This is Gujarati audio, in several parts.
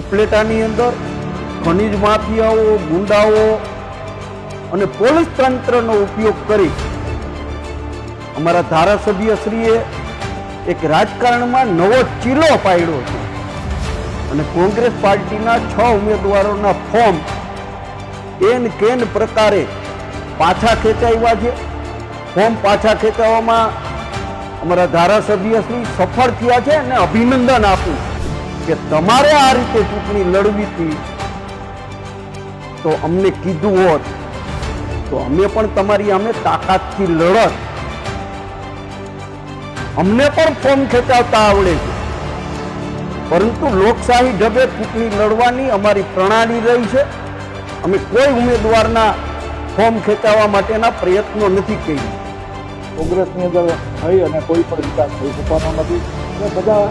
ઉપલેટાની અંદર ખનિજ માફિયાઓ, ગુંડાઓ અને પોલીસ તંત્રનો ઉપયોગ કરી અમારા ધારાસભ્યશ્રીએ એક રાજકારણમાં નવો ચીલો પાડ્યો છે અને કોંગ્રેસ પાર્ટીના છ ઉમેદવારોના ફોર્મ એન કેન પ્રકારે પાછા ખેંચાવ્યા છે. ફોર્મ પાછા ખેંચાવવામાં અમારા ધારાસભ્યશ્રી સફળ થયા છે અને અભિનંદન આપું કે તમારે આ રીતે ચૂંટણી લડવી હતી તો અમને કીધું હોત, તો અમે પણ તમારી અમે તાકાતથી લડત. અમને પણ ફોર્મ ખેંચાવતા આવડે છે. પરંતુ લોકશાહી ઢબે ચૂંટણી લડવાની અમારી પ્રણાલી રહી છે. અમે કોઈ ઉમેદવારના ફોર્મ ખેંચાવવા માટેના પ્રયત્નો નથી કર્યા. કોંગ્રેસની અંદર થઈ અને કોઈ પણ વિકાસ થઈ શકવાનો નથી. બધા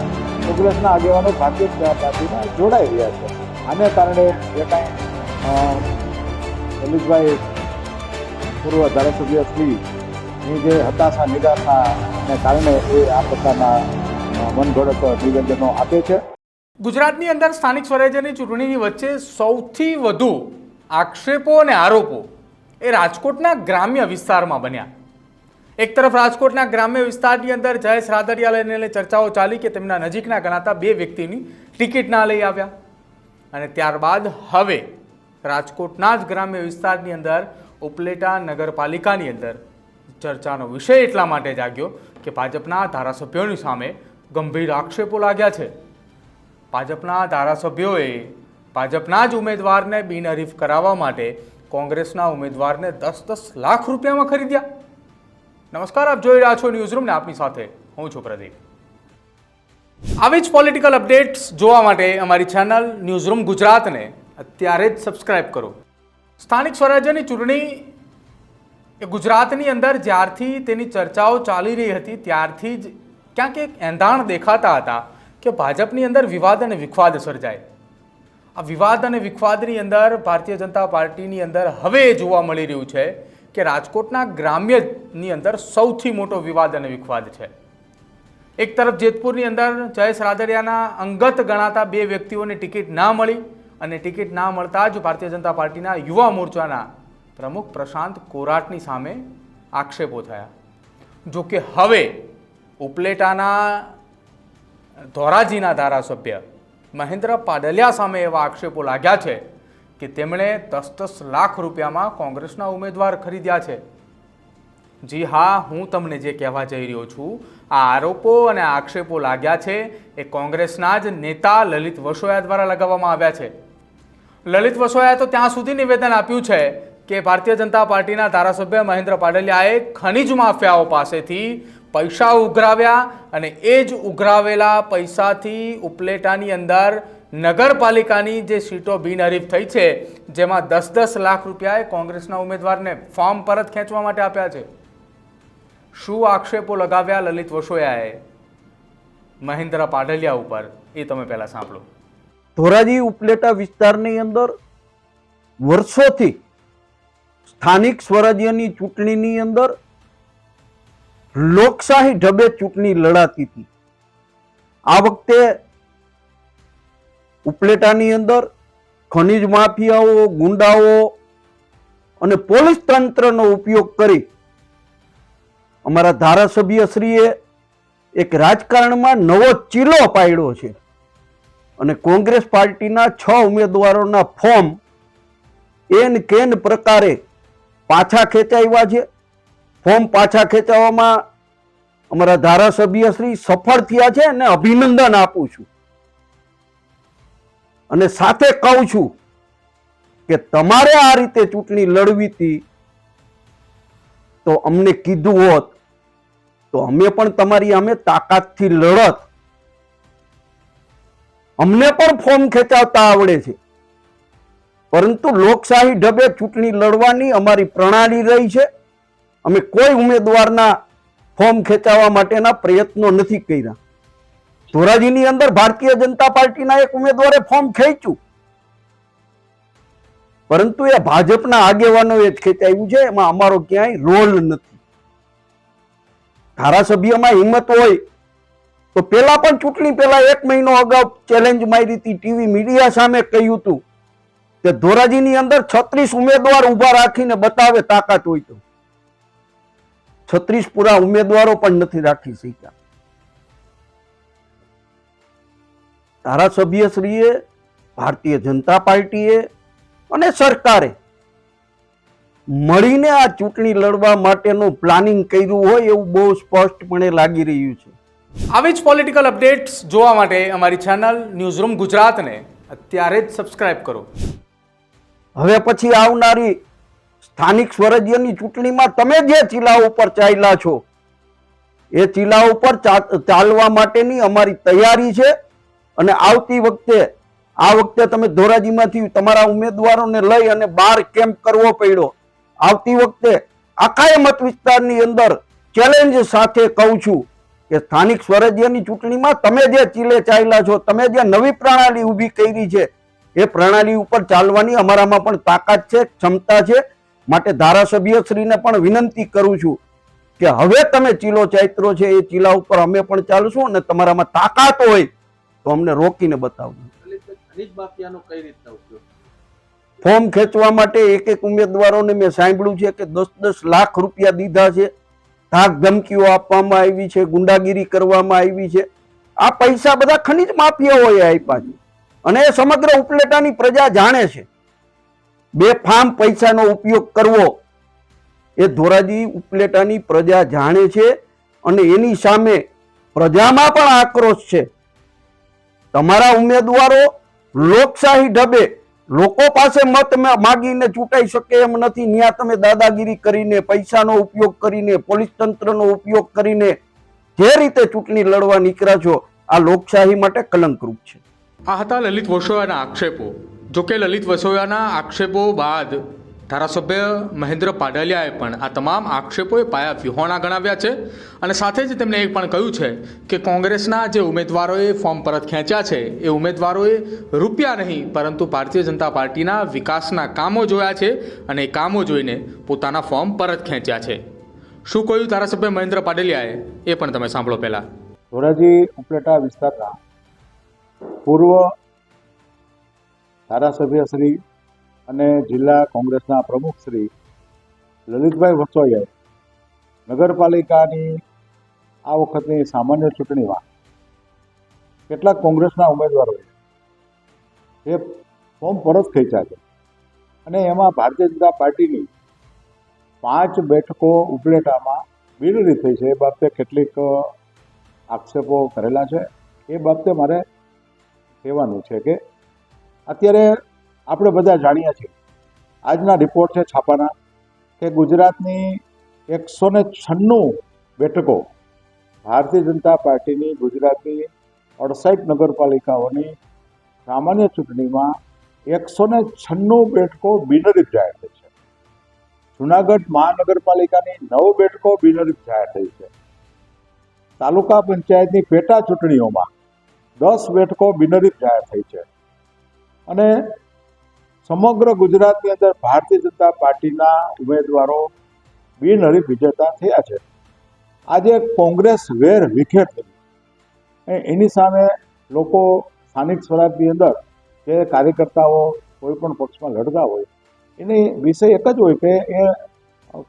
કોંગ્રેસના આગેવાનો ભારતીય જનતા પાર્ટીમાં જોડાઈ રહ્યા છે. આને કારણે જે કાંઈ લલિતભાઈ પૂર્વ ધારાસભ્ય શ્રીની જે હતાશા, નિરાશાને કારણે એ આ પ્રકારના મનગળત નિવેદનો આપે છે. ગુજરાતની અંદર સ્થાનિક સ્વરાજ્યની ચૂંટણીની વચ્ચે સૌથી વધુ આક્ષેપો અને આરોપો એ રાજકોટના ગ્રામ્ય વિસ્તારમાં બન્યા. એક તરફ રાજકોટના ગ્રામ્ય વિસ્તારની અંદર જયેશ રાદડિયાલયને ચર્ચાઓ ચાલી કે તેમના નજીકના ગણાતા બે વ્યક્તિની ટિકિટ ના લઈ આવ્યા. અને ત્યારબાદ હવે રાજકોટના જ ગ્રામ્ય વિસ્તારની અંદર ઉપલેટા નગરપાલિકાની અંદર ચર્ચાનો વિષય એટલા માટે જાગ્યો કે ભાજપના ધારાસભ્યોની સામે ગંભીર આક્ષેપો લાગ્યા છે. ભાજપના ધારાસભ્યોએ ભાજપના જ ઉમેદવારને બિનહરીફ કરાવવા માટે કોંગ્રેસના ઉમેદવારને દસ દસ લાખ રૂપિયામાં ખરીદ્યા. નમસ્કાર, આપ જોઈ રહ્યા છો ન્યૂઝરૂમ ને આપની સાથે હું છું પ્રદીપ. આવી જ પોલિટિકલ અપડેટ્સ જોવા માટે અમારી ચેનલ ન્યૂઝરૂમ ગુજરાતને અત્યારે જ સબસ્ક્રાઇબ કરો. સ્થાનિક સ્વરાજ્યની ચૂંટણી એ ગુજરાતની અંદર જ્યારથી તેની ચર્ચાઓ ચાલી રહી હતી, ત્યારથી જ ક્યાંક એક એંધાણ દેખાતા હતા કે ભાજપની અંદર વિવાદ અને વિખવાદ સર્જાય. આ વિવાદ અને વિખવાદની અંદર ભારતીય જનતા પાર્ટીની અંદર હવે જોવા મળી રહ્યું છે કે રાજકોટના ગ્રામ્યની અંદર સૌથી મોટો વિવાદ અને વિખવાદ છે. એક તરફ જેતપુરની અંદર જયેશ રાદડિયાના અંગત ગણાતા બે વ્યક્તિઓને ટિકિટ ના મળી અને ટિકિટ ના મળતા જ ભારતીય જનતા પાર્ટીના યુવા મોરચાના પ્રમુખ પ્રશાંત કોરાટની સામે આક્ષેપો થયા. જો કે હવે ઉપલેટાના ધોરાજીના ધારાસભ્ય મહેન્દ્ર પાડલિયા સામે એવા આક્ષેપો લાગ્યા છે કે તેમણે દસ દસ લાખ રૂપિયામાં કોંગ્રેસના ઉમેદવાર ખરીદ્યા છે. જી હા, હું તમને જે કહેવા જઈ રહ્યો છું, આ આરોપો અને આક્ષેપો લાગ્યા છે એ કોંગ્રેસના જ નેતા લલિત વસોયા દ્વારા લગાવવામાં આવ્યા છે. લલિત વસોયાએ તો ત્યાં સુધી નિવેદન આપ્યું છે કે ભારતીય જનતા પાર્ટીના ધારાસભ્ય મહેન્દ્ર પાડલિયાએ ખનિજ માફિયાઓ પાસેથી પૈસા ઉઘરાવ્યા અને એ જ ઉઘરાવેલા પૈસાથી ઉપલેટાની અંદર નગરપાલિકાની જે સીટો બિનહરીફ થઈ છે, જેમાં દસ દસ લાખ રૂપિયાએ કોંગ્રેસના ઉમેદવારને ફોર્મ પરત ખેંચવા માટે આપ્યા છે. શું આક્ષેપો લગાવ્યા લલિત વસોયાએ? મહેન્દ્ર પાડલિયા ઉપર, એ તમે પહેલા સાંભળો. ધોરાજી ઉપલેટા વિસ્તારની અંદર વર્ષોથી સ્થાનિક સ્વરાજ્યની ચૂંટણીની અંદર લોકશાહી ઢબે ચૂંટણી લડાતી હતી. આ વખતે ઉપલેટાની અંદર ખનિજ માફિયાઓ, ગુંડાઓ અને પોલીસ તંત્રનો ઉપયોગ કરી અમારા ધારાસભ્યશ્રીએ એક રાજકારણમાં નવો ચીલો પાડ્યો છે અને કોંગ્રેસ પાર્ટીના છ ઉમેદવારોના ફોર્મ એન કેન પ્રકારે પાછા ખેંચાવ્યા છે. ફોર્મ પાછા ખેંચાવવામાં અમારા ધારાસભ્યશ્રી સફળ થયા છે અને અભિનંદન આપું છું. અને સાથે કહું છું કે તમારે આ રીતે ચૂંટણી લડવી હતી તો અમને કીધું હોત, તો અમે પણ તમારી અમે તાકાતથી લડત. અમને પણ ફોર્મ ખેંચાવતા આવડે છે. પરંતુ લોકશાહી ઢબે ચૂંટણી લડવાની અમારી પ્રણાલી રહી છે. અમે કોઈ ઉમેદવારના ફોર્મ ખેંચાવવા માટેના પ્રયત્નો નથી કર્યા. ધોરાજીની અંદર ભારતીય જનતા પાર્ટીના એક ઉમેદવારે ફોર્મ ખેંચ્યું. પરંતુ એ ભાજપના આગેવાનોએ જ ખેંચાયું છે, એમાં અમારો ક્યાંય રોલ નથી. ધારાસભ્યમાં હિંમત હોય, તો પેલા પણ ચૂંટણી પહેલા એક મહિનો અગાઉ ચેલેન્જ મારી હતી, ટીવી મીડિયા સામે કહ્યું હતું કે ધોરાજીની અંદર છત્રીસ ઉમેદવાર ઊભા રાખીને બતાવે તાકાત હોય તો. છત્રીસ પૂરા ઉમેદવારો પણ નથી રાખી શક્યા. ધારાસભ્યશ્રીએ ભારતીય જનતા પાર્ટીએ અને સરકારે મળીને આ ચૂંટણી લડવા માટેનું પ્લાનિંગ કર્યું હોય એવું બહુ સ્પષ્ટપણે લાગી રહ્યું છે. આવી જ પોલિટિકલ અપડેટ્સ જોવા માટે અમારી ચેનલ ન્યૂઝરૂમ ગુજરાતને અત્યારે જ સબસ્ક્રાઇબ કરો. હવે પછી આવનારી સ્થાનિક સ્વરાજ્યની ચૂંટણીમાં તમે જે ચીલા ઉપર ચાલ્યા છો એ ચીલા ઉપર ચાલવા માટેની અમારી તૈયારી છે. અને આવતી વખતે, આ વખતે તમે ધોરાજીમાંથી તમારા ઉમેદવારોને લઈ અને બાર કેમ્પ કરવો પડ્યો. આવતી વખતે આખા મત વિસ્તારની અંદર ચેલેન્જ સાથે કહું છું કે સ્થાનિક સ્વરાજ્યની ચૂંટણીમાં તમે જે ચીલે ચાલ્યા છો, તમે જે નવી પ્રણાલી ઊભી કરી છે, એ પ્રણાલી ઉપર ચાલવાની અમારામાં પણ તાકાત છે, ક્ષમતા છે. માટે ધારાસભ્ય શ્રીને પણ વિનંતી કરું છું કે હવે તમે ચીલો ચૈત્રો છે, એ ચીલા ઉપર અમે પણ ચાલશું અને તમારામાં તાકાત હોય તો અમને રોકીને બતાવજો. ફોર્મ ખેંચવા માટે એક એક ઉમેદવારોને મેં સાંભળ્યું છે કે દસ દસ લાખ રૂપિયા દીધા છે. ધાક ધમકીઓ આપવામાં આવી છે ગુંડાગીરી કરવામાં આવી છે. આ પૈસા બધા ખનીજ માફિયાઓએ આપ્યા છે. અને એ સમગ્ર ઉપલેટાની પ્રજા જાણે છે. બે ફાર્મ પૈસાનો ઉપયોગ કરવો એ ધોરાજી ઉપલેટાની પ્રજા જાણે છે અને એની સામે પ્રજામાં પણ આક્રોશ છે. તમારા ઉમેદવારો લોકશાહી ઢબે લોકો પાસે મત માગીને ચૂંટાઈ શકે એમ નથી. ત્યાં તમે દાદાગીરી કરીને, પૈસાનો ઉપયોગ કરીને, પોલીસ તંત્રનો ઉપયોગ કરીને જે રીતે ચૂંટણી લડવા નીકળ્યા છો, આ લોકશાહી માટે કલંકરૂપ છે. આ હતા લલિત વસોયાના આક્ષેપો. જો કે લલિત વસોયાના આક્ષેપો બાદ ધારાસભ્ય મહેન્દ્ર પાડલિયાએ પણ આ તમામ આક્ષેપોએ પાયા વિહોણા ગણાવ્યા છે અને સાથે જ તેમણે એ પણ કહ્યું છે કે કોંગ્રેસના જે ઉમેદવારોએ ફોર્મ પરત ખેંચ્યા છે, એ ઉમેદવારોએ રૂપિયા નહીં, પરંતુ ભારતીય જનતા પાર્ટીના વિકાસના કામો જોયા છે અને એ કામો જોઈને પોતાના ફોર્મ પરત ખેંચ્યા છે. શું કહ્યું ધારાસભ્ય મહેન્દ્ર પાડલિયાએ? એ પણ તમે સાંભળો પહેલાં. ધોરાજી ઉપલેટા વિસ્તારના પૂર્વ ધારાસભ્ય શ્રી અને જિલ્લા કોંગ્રેસના પ્રમુખ શ્રી લલિતભાઈ વસોયાએ નગરપાલિકાની આ વખતની સામાન્ય ચૂંટણીમાં કેટલાક કોંગ્રેસના ઉમેદવારોએ એ ફોર્મ પરત ખેંચ્યા છે અને એમાં ભારતીય જનતા પાર્ટીની પાંચ બેઠકો ઉપલેટામાં બિનરી થઈ છે. એ બાબતે કેટલીક આક્ષેપો કરેલા છે. એ બાબતે મારે કહેવાનું છે કે અત્યારે આપણે બધા જાણીએ છીએ. આજના રિપોર્ટ છે છાપાના કે ગુજરાતની એકસો ને છન્નું બેઠકો ભારતીય જનતા પાર્ટીની ગુજરાતની અડસાઠ નગરપાલિકાઓની સામાન્ય ચૂંટણીમાં એકસો ને છન્નું બેઠકો બિનરીફ જાહેર થઈ છે. જુનાગઢ મહાનગરપાલિકાની નવ બેઠકો બિનરીફ જાહેર થઈ છે. તાલુકા પંચાયતની પેટા ચૂંટણીઓમાં દસ બેઠકો બિનરીફ જાહેર થઈ છે. અને સમગ્ર ગુજરાતની અંદર ભારતીય જનતા પાર્ટીના ઉમેદવારો બિનહરીફ વિજેતા થયા છે. આજે કોંગ્રેસ વેર વિખેર થઈ એની સામે લોકો સ્થાનિક સ્વરાજની અંદર જે કાર્યકર્તાઓ કોઈ પણ પક્ષમાં લડતા હોય, એની વિષય એક જ હોય કે એ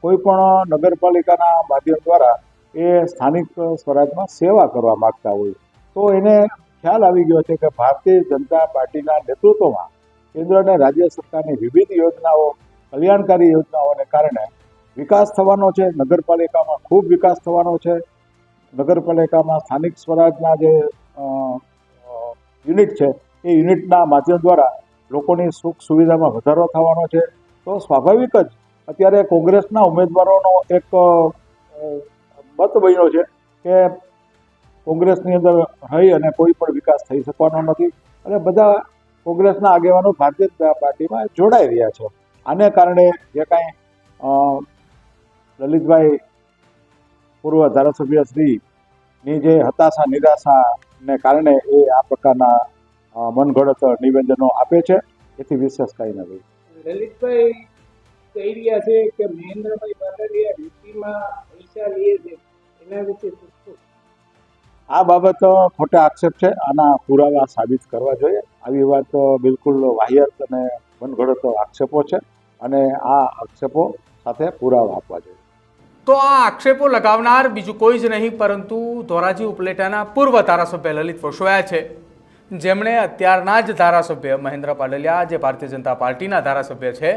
કોઈ પણ નગરપાલિકાના માધ્યમ દ્વારા એ સ્થાનિક સ્વરાજમાં સેવા કરવા માગતા હોય. તો એને ખ્યાલ આવી ગયો છે કે ભારતીય જનતા પાર્ટીના નેતૃત્વમાં કેન્દ્ર અને રાજ્ય સરકારની વિવિધ યોજનાઓ, કલ્યાણકારી યોજનાઓને કારણે વિકાસ થવાનો છે. નગરપાલિકામાં ખૂબ વિકાસ થવાનો છે. નગરપાલિકામાં સ્થાનિક સ્વરાજના જે યુનિટ છે, એ યુનિટના માધ્યમ દ્વારા લોકોની સુખ સુવિધામાં વધારો થવાનો છે. તો સ્વાભાવિક જ અત્યારે કોંગ્રેસના ઉમેદવારોનો એક મત બન્યો છે કે કોંગ્રેસની અંદર રહી અને કોઈ પણ વિકાસ થઈ શકવાનો નથી. અને બધા કોંગ્રેસના આગેવાનો ભારતીય પાર્ટીમાં જોડાઈ રહ્યા છે. આને કારણે જે કાંઈ લલિતભાઈ પૂર્વ ધારાસભ્ય શ્રીની જે હતાશા નિરાશાને કારણે એ આ પ્રકારના અ, નિવેદનો આપે છે. એથી વિશેષ કંઈ નથી લલિતભાઈ કહી રહ્યા છે કે મહેન્દ્રભાઈ પાટડિયા નીતિમાં પૈસા લે છે. એના વિશે? આ બાબત ખોટા આક્ષેપ છે. આના પુરાવા સાબિત કરવા જોઈએ. આવી વાત બિલકુલ વાહિયાત અને વનઘડત આક્ષેપો છે અને આ આક્ષેપો સાથે પુરાવા આપવા જોઈએ. તો આ આક્ષેપો લગાવનાર બીજું કોઈ જ નહીં, પરંતુ ધોરાજી ઉપલેટાના પૂર્વ ધારાસભ્ય લલિત વસોયા છે. જેમણે અત્યારના જ ધારાસભ્ય મહેન્દ્ર પાડલિયા, જે ભારતીય જનતા પાર્ટીના ધારાસભ્ય છે,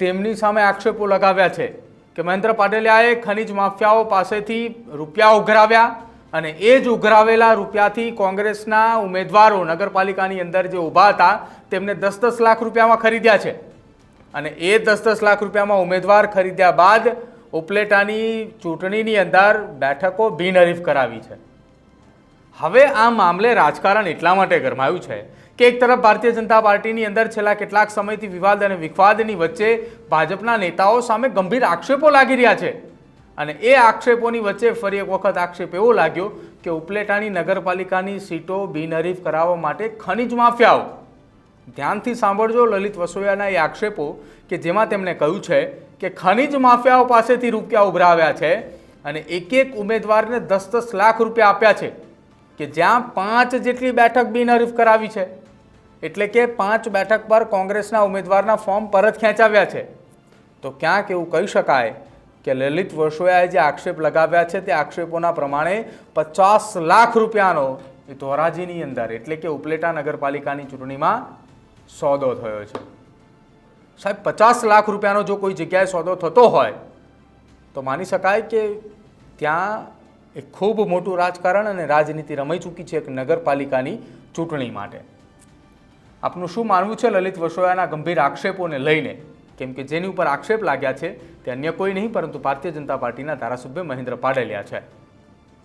તેમની સામે આક્ષેપો લગાવ્યા છે કે મહેન્દ્ર પાડલિયાએ ખનિજ માફિયાઓ પાસેથી રૂપિયા ઉઘરાવ્યા અને એ જ ઉઘરાવેલા રૂપિયાથી કોંગ્રેસના ઉમેદવારો નગરપાલિકાની અંદર જે ઊભા હતા, તેમને દસ દસ લાખ રૂપિયામાં ખરીદ્યા છે. અને એ દસ દસ લાખ રૂપિયામાં ઉમેદવાર ખરીદ્યા બાદ ઉપલેટાની ચૂંટણીની અંદર બેઠકો બિનહરીફ કરાવી છે. હવે આ મામલે રાજકારણ એટલા માટે ગરમાયું છે કે એક તરફ ભારતીય જનતા પાર્ટીની અંદર છેલ્લા કેટલાક સમયથી વિવાદ અને વિવાદની વચ્ચે ભાજપના નેતાઓ સામે ગંભીર આક્ષેપો લાગી રહ્યા છે. અને એ આક્ષેપોની વચ્ચે ફરી એક વખત આક્ષેપ એવો લાગ્યો કે ઉપલેટાની નગરપાલિકાની સીટો બિનહરીફ કરાવવા માટે ખનિજ માફિયાઓ. ધ્યાનથી સાંભળજો લલિત વસોયાના એ આક્ષેપો કે જેમાં તેમણે કહ્યું છે કે ખનિજ માફિયાઓ પાસેથી રૂપિયા ઉભરાવ્યા છે અને એક એક ઉમેદવારને દસ દસ લાખ રૂપિયા આપ્યા છે કે જ્યાં પાંચ જેટલી બેઠક બિનહરીફ કરાવી છે. એટલે કે પાંચ બેઠક પર કોંગ્રેસના ઉમેદવારના ફોર્મ પરત ખેંચાવ્યા છે. તો ક્યાંક એવું કહી શકાય કે લલિત વર્ષોયાએ જે આક્ષેપ લગાવ્યા છે તે આક્ષેપોના પ્રમાણે પચાસ લાખ રૂપિયાનો એ ધોરાજીની અંદર, એટલે કે ઉપલેટા નગરપાલિકાની ચૂંટણીમાં સોદો થયો છે. સાહેબ, પચાસ લાખ રૂપિયાનો જો કોઈ જગ્યાએ સોદો થતો હોય, તો માની શકાય કે ત્યાં એ ખૂબ મોટું રાજકારણ અને રાજનીતિ રમાઈ ચૂકી છે એક નગરપાલિકાની ચૂંટણી માટે. આપનું શું માનવું છે લલિત વસોયાના ગંભીર આક્ષેપોને લઈને? કેમ કે જેની ઉપર આક્ષેપ લાગ્યા છે તે અન્ય કોઈ નહીં, પરંતુ ભારતીય જનતા પાર્ટીના ધારાસભ્ય મહેન્દ્ર પાડેલિયા છે.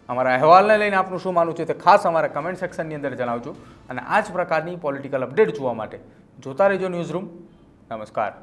અમારા અહેવાલને લઈને આપનું શું માનવું છે તે ખાસ અમારા કમેન્ટ સેક્શનની અંદર જણાવજો. અને આ જ પ્રકારની પોલિટિકલ અપડેટ જોવા માટે જોતા રહેજો ન્યૂઝ રૂમ નમસ્કાર.